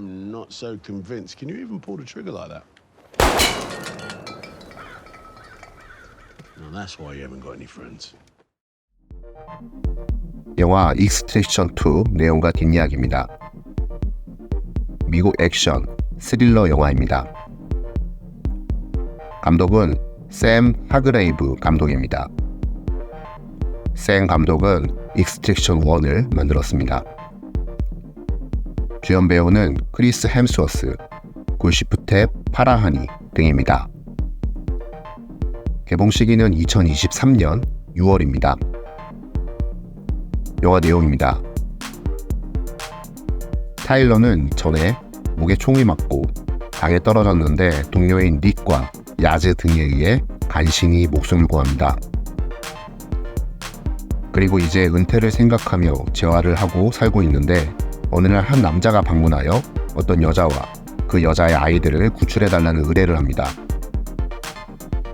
I'm not so convinced. Can you even pull the trigger like that? Now that's why you haven't got any friends. 영화 익스트랙션 2 내용과 뒷이야기입니다. 미국 액션 스릴러 영화입니다. 감독은 샘 하그레이브 감독입니다. 샘 감독은 익스트랙션 1을 만들었습니다. 주연 배우는 크리스 햄스워스, 굴시프텝 파라하니 등입니다. 개봉 시기는 2023년 6월입니다. 영화 내용입니다. 타일러는 전에 목에 총이 맞고 강에 떨어졌는데 동료인 닉과 야즈 등에 의해 간신히 목숨을 구합니다. 그리고 이제 은퇴를 생각하며 재활을 하고 살고 있는데 어느 날 한 남자가 방문하여 어떤 여자와 그 여자의 아이들을 구출해달라는 의뢰를 합니다.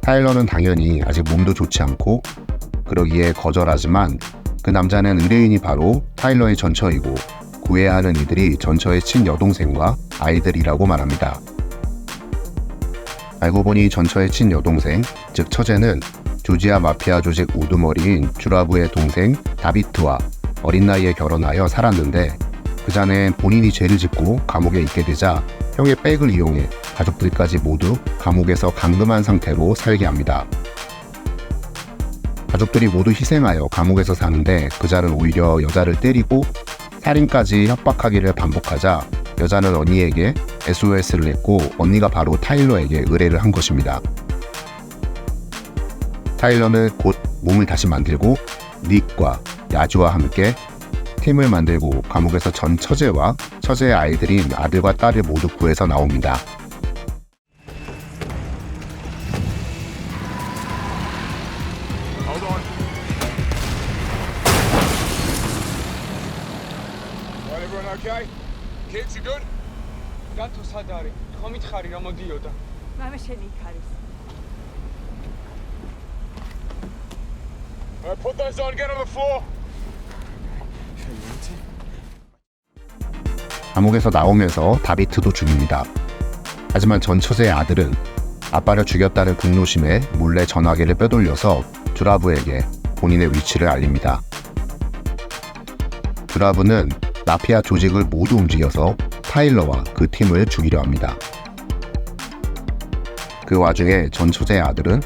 타일러는 당연히 아직 몸도 좋지 않고 그러기에 거절하지만 그 남자는 의뢰인이 바로 타일러의 전처이고 구해야 하는 이들이 전처의 친여동생과 아이들이라고 말합니다. 알고 보니 전처의 친여동생, 즉 처제는 조지아 마피아 조직 우두머리인 주라브의 동생 다비트와 어린 나이에 결혼하여 살았는데 그 전에 본인이 죄를 짓고 감옥에 있게 되자 형의 백을 이용해 가족들까지 모두 감옥에서 감금한 상태로 살게 합니다. 가족들이 모두 희생하여 감옥에서 사는데 그자는 오히려 여자를 때리고 살인까지 협박하기를 반복하자 여자는 언니에게 SOS를 했고 언니가 바로 타일러에게 의뢰를 한 것입니다. 타일러는 곧 몸을 다시 만들고 닉과 야주와 함께 팀을 만들고 감옥에서 전 처제와 처제의 아이들인 아들과 딸을 모두 구해서 나옵니다. Put those. 감옥에서 나오면서 다비트도 죽입니다. 하지만 전 처제의 아들은 아빠를 죽였다는 분노심에 몰래 전화기를 빼돌려서 주라브에게 본인의 위치를 알립니다. 주라브는 마피아 조직을 모두 움직여서 타일러와 그 팀을 죽이려 합니다. 그 와중에 전 처제의 아들은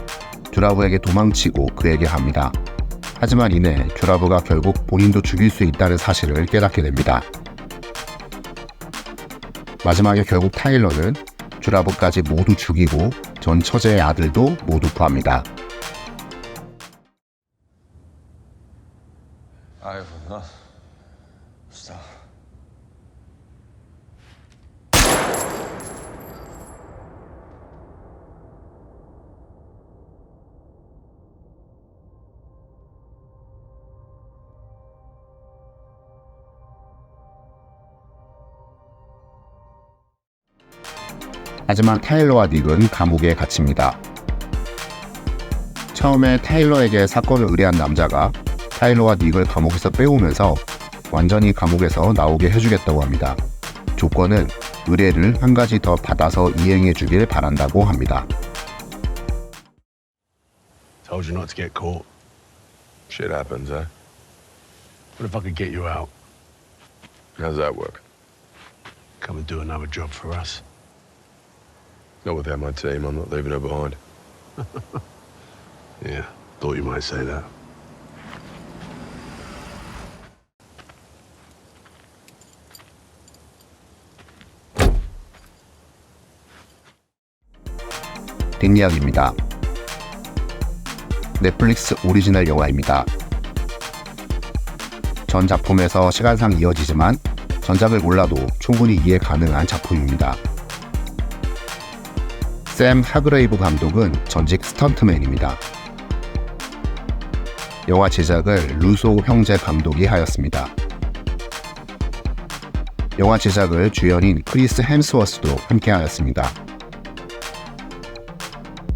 주라브에게 도망치고 그에게 합니다. 하지만 이내 주라브가 결국 본인도 죽일 수 있다는 사실을 깨닫게 됩니다. 마지막에 결국 타일러는 주라브까지 모두 죽이고 전 처제의 아들도 모두 구합니다. 아이고 나 진짜 하지만 타일러와 닉은 감옥에 갇힙니다. 처음에 타일러에게 사건을 의뢰한 남자가 타일러와 닉을 감옥에서 빼오면서 완전히 감옥에서 나오게 해주겠다고 합니다. 조건은 의뢰를 한 가지 더 받아서 이행해 주길 바란다고 합니다. Told you not to get caught. shit happens, eh? What if I could get you out? How's that work? Come and do another job for us. Not without my team. I'm not leaving her behind. Yeah, thought you might say that. 뒷이야기입니다. 넷플릭스 오리지널 영화입니다. 전 작품에서 시간상 이어지지만 전작을 몰라도 충분히 이해 가능한 작품입니다. 샘 하그레이브 감독은 전직 스턴트맨입니다. 영화 제작을 루소 형제 감독이 하였습니다. 영화 제작을 주연인 크리스 햄스워스도 함께하였습니다.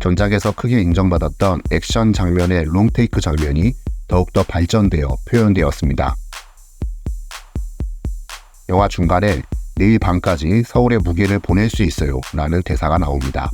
전작에서 크게 인정받았던 액션 장면의 롱테이크 장면이 더욱더 발전되어 표현되었습니다. 영화 중간에 내일 밤까지 서울에 무게를 보낼 수 있어요 라는 대사가 나옵니다.